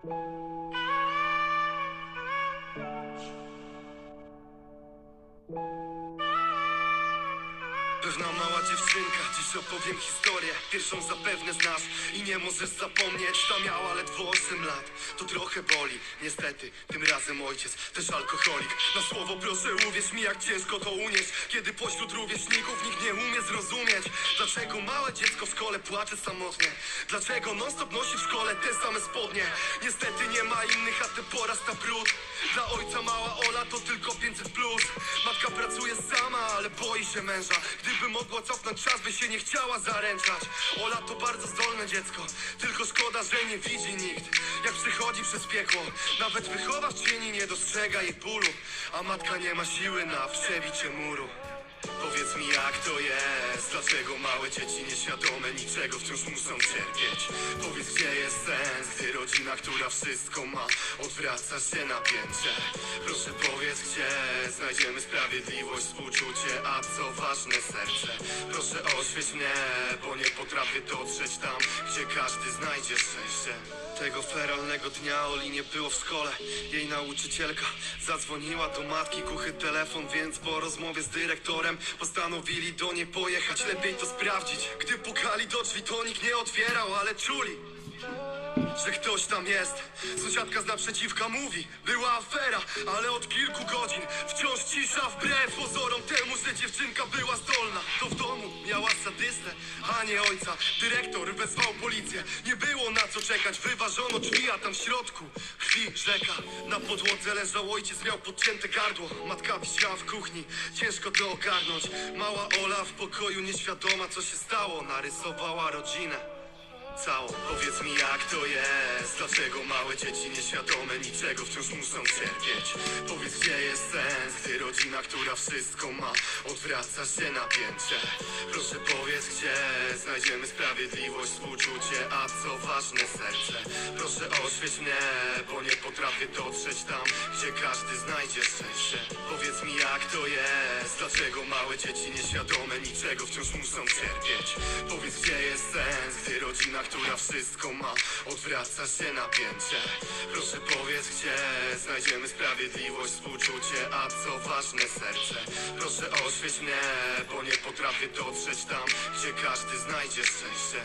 Pewna mała dziewczynka, dziś opowiem historię. Pierwszą zapewne znasz i nie możesz zapomnieć. Ta miała ledwo 8 lat, to trochę boli. Niestety, tym razem ojciec, też alkoholik. Na słowo proszę uwierz mi jak ciężko to unieść. Kiedy pośród rówieśników nikt nie umie Dlaczego małe dziecko w szkole płacze samotnie? Dlaczego non stop nosi w szkole te same spodnie? Niestety nie ma innych, a ty porasta brud Dla ojca mała Ola to tylko 500 plus. Matka pracuje sama, ale boi się męża. Gdyby mogła cofnąć czas, by się nie chciała zaręczać. Ola to bardzo zdolne dziecko. Tylko szkoda, że nie widzi nikt. Jak przychodzi przez piekło Nawet wychowawc cieni nie dostrzega jej bólu. A matka nie ma siły na przebicie muru Powiedz mi jak to jest? Dlaczego małe dzieci nieświadome niczego wciąż muszą cierpieć? Powiedz gdzie jest sens Gdy rodzina, która wszystko ma Odwraca się napięcie Proszę powiedz gdzie Znajdziemy sprawiedliwość, współczucie A co ważne serce? Proszę oświeć mnie Bo nie potrafię dotrzeć tam Gdzie każdy znajdzie szczęście. Tego feralnego dnia Oli nie było w szkole. Jej nauczycielka zadzwoniła do matki Kuchy telefon, więc po rozmowie z dyrektorem Postanowili do niej pojechać. Lepiej to sprawdzić. Gdy pukali do drzwi to nikt nie otwierał Ale czuli że ktoś tam jest. Sąsiadka z naprzeciwka mówi Była afera, ale od kilku godzin Wciąż cisza wbrew pozorom temu, że dziewczynka była zdolna. To w a nie ojca Dyrektor wezwał policję. Nie było na co czekać, wyważono drzwi A tam w środku. Krwi rzeka. Na podłodze leżał ojciec, miał podcięte gardło. Matka wisiała w kuchni, ciężko to ogarnąć. Mała Ola w pokoju nieświadoma co się stało. Narysowała rodzinę. Cało, powiedz mi jak to jest? Dlaczego małe dzieci nieświadome niczego wciąż muszą cierpieć? Powiedz gdzie jest sens, gdy rodzina, która wszystko ma Odwraca się napięcie Proszę powiedz gdzie znajdziemy sprawiedliwość, współczucie A co ważne serce. Proszę oświeć mnie, bo nie potrafię dotrzeć tam Gdzie każdy znajdzie szczęście. Powiedz mi jak to jest? Dlaczego małe dzieci nieświadome niczego wciąż muszą cierpieć? Powiedz gdzie jest sens, gdy rodzina, która wszystko ma Odwraca się napięcie Proszę powiedz gdzie znajdziemy sprawiedliwość, współczucie A co ważne serce. Proszę oświeć mnie, bo nie potrafię dotrzeć tam Gdzie każdy znajdzie szczęście